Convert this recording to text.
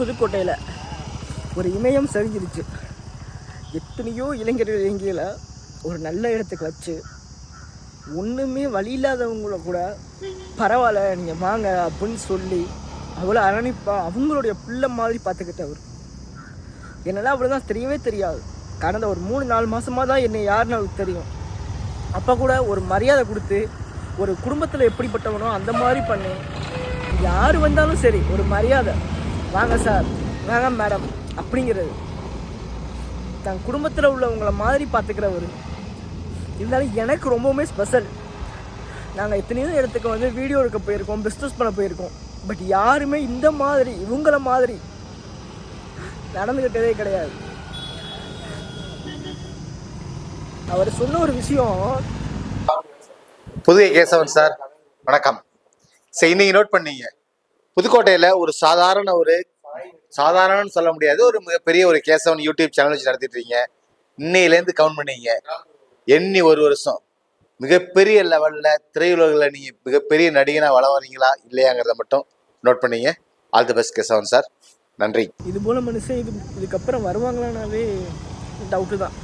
புதுக்கோட்டையில் ஒரு இமயம் சரிஞ்சிருச்சு எத்தனையோ இளைஞர்கள் இளைஞர்களை ஒரு நல்ல இடத்துக்கு வச்சு ஒன்றுமே வழி இல்லாதவங்கள கூட பரவாயில்ல நீங்கள் வாங்க அப்படின்னு சொல்லி அவ்வளோ அரணிப்பா அவங்களுடைய பிள்ளை மாதிரி பார்த்துக்கிட்டவர் என்னெல்லாம் அவ்வளோ தான் தெரியவே தெரியாது. கடந்த ஒரு மூணு நாலு மாதமாக தான் என்னை யாருன்னு அவருக்கு தெரியும். அப்போ கூட ஒரு மரியாதை கொடுத்து ஒரு குடும்பத்தில் எப்படிப்பட்டவனோ அந்த மாதிரி பண்ணி யார் வந்தாலும் சரி ஒரு மரியாதை. வாங்க சார். வாங்க மேடம். அப்படிங்கிறது. தன் குடும்பத்தில் உள்ளவங்கள மாதிரி பார்த்துக்கிறவர் இருந்தாலும் எனக்கு ரொம்பவுமே ஸ்பெஷல் நாங்கள் எத்தனையோ இடத்துக்கு வந்து வீடியோ எடுக்க போயிருக்கோம் பிஸ்னஸ் பண்ண போயிருக்கோம். பட் யாருமே இந்த மாதிரி இவங்கள மாதிரி நடந்துக்கிட்டதே கிடையாது. அவர் சொன்ன ஒரு விஷயம். புதிய கேசவன் சார் வணக்கம். சரி இன்னைக்கு நோட் பண்ணீங்க. புதுக்கோட்டையில ஒரு சாதாரண ஒரு சாதாரணன்னு சொல்ல முடியாது. ஒரு மிகப்பெரிய ஒரு கேசவன் யூடியூப் சேனல் வச்சு நடத்திட்டு இருக்கீங்க இன்னையிலேருந்து கவுண்ட் பண்ணீங்க. எண்ணி ஒரு வருஷம். மிகப்பெரிய லெவல்ல திரையுலகில் நீங்க மிகப்பெரிய நடிகனா வள வரீங்களா இல்லையாங்கிறத மட்டும் நோட் பண்ணீங்க. All the best Kesavan sir நன்றி. இது போல மனுஷன் இது இதுக்கப்புறம் வருவாங்களானாவே டவுட்டு தான்.